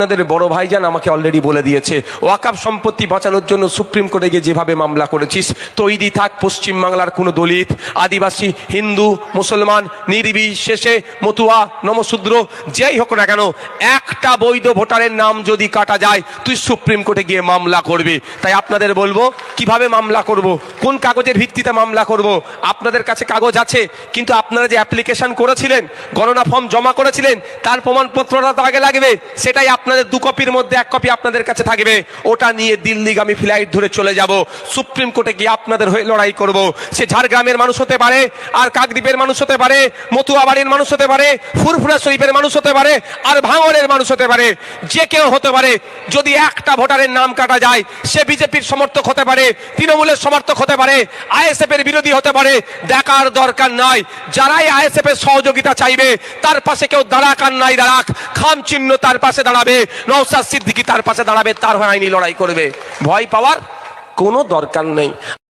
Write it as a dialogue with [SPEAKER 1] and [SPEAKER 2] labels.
[SPEAKER 1] আপনাদের বড় ভাইজান আমাকে অলরেডি বলে দিয়েছে, ওয়াকাব সম্পত্তি বাঁচানোর জন্য সুপ্রিম কোর্টে গিয়ে যেভাবে মামলা করেছিস, তৈরি থাক পশ্চিম বাংলার কোনো দলিত, আদিবাসী, হিন্দু, মুসলমান, নির্বিশেষে, মতুয়া, নমশূদ্র, যেই হোক না কেন, একটা বৈধ ভোটারের নাম যদি কাটা যায়, তুই সুপ্রিম কোর্টে গিয়ে মামলা করবি। তাই আপনাদের বলব, কীভাবে মামলা করব, কোন কাগজের ভিত্তিতে মামলা করব, আপনাদের কাছে কাগজ আছে, কিন্তু আপনারা যে অ্যাপ্লিকেশন করেছিলেন, গণনা ফর্ম জমা করেছিলেন, তার প্রমাণপত্রটা তো আগে লাগবে, সেটাই আপনাদের দু কপির মধ্যে এক কপি আপনাদের কাছে থাকবে। ওটা নিয়ে দিল্লিগামী ফ্লাইট ধরে চলে যাব। সুপ্রিম কোর্টে গিয়ে আপনাদের হয়ে লড়াই করব। সে ঝাড়গ্রামের মানুষ হতে পারে, আর কাকদ্বীপের মানুষ হতে পারে, মতুয়াবাড়ির মানুষ হতে পারে, ফুরফুরা শরীফের মানুষ হতে পারে, আর ভাঙড়ের মানুষ হতে পারে। যে কেউ হতে পারে, যদি একটা ভোটারের নাম কাটা যায়, সে বিজেপির সমর্থক হতে পারে, তৃণমূলের সমর্থক হতে পারে আইএসএফ এর বিরোধী হতে পারে, দেখার দরকার নাই। যারাই আইএসএফ এর সহযোগিতা চাইবে, তার পাশে কেউ দাঁড়াক আর নাই দাঁড়াক। খাম চিহ্ন তার পাশে দাঁড়াবে। নৌসাদ সিদ্দিকি তার পাশে দাঁড়াবে, তার হয়ে আইনি লড়াই করবে। ভয় পাওয়ার কোনো দরকার নেই।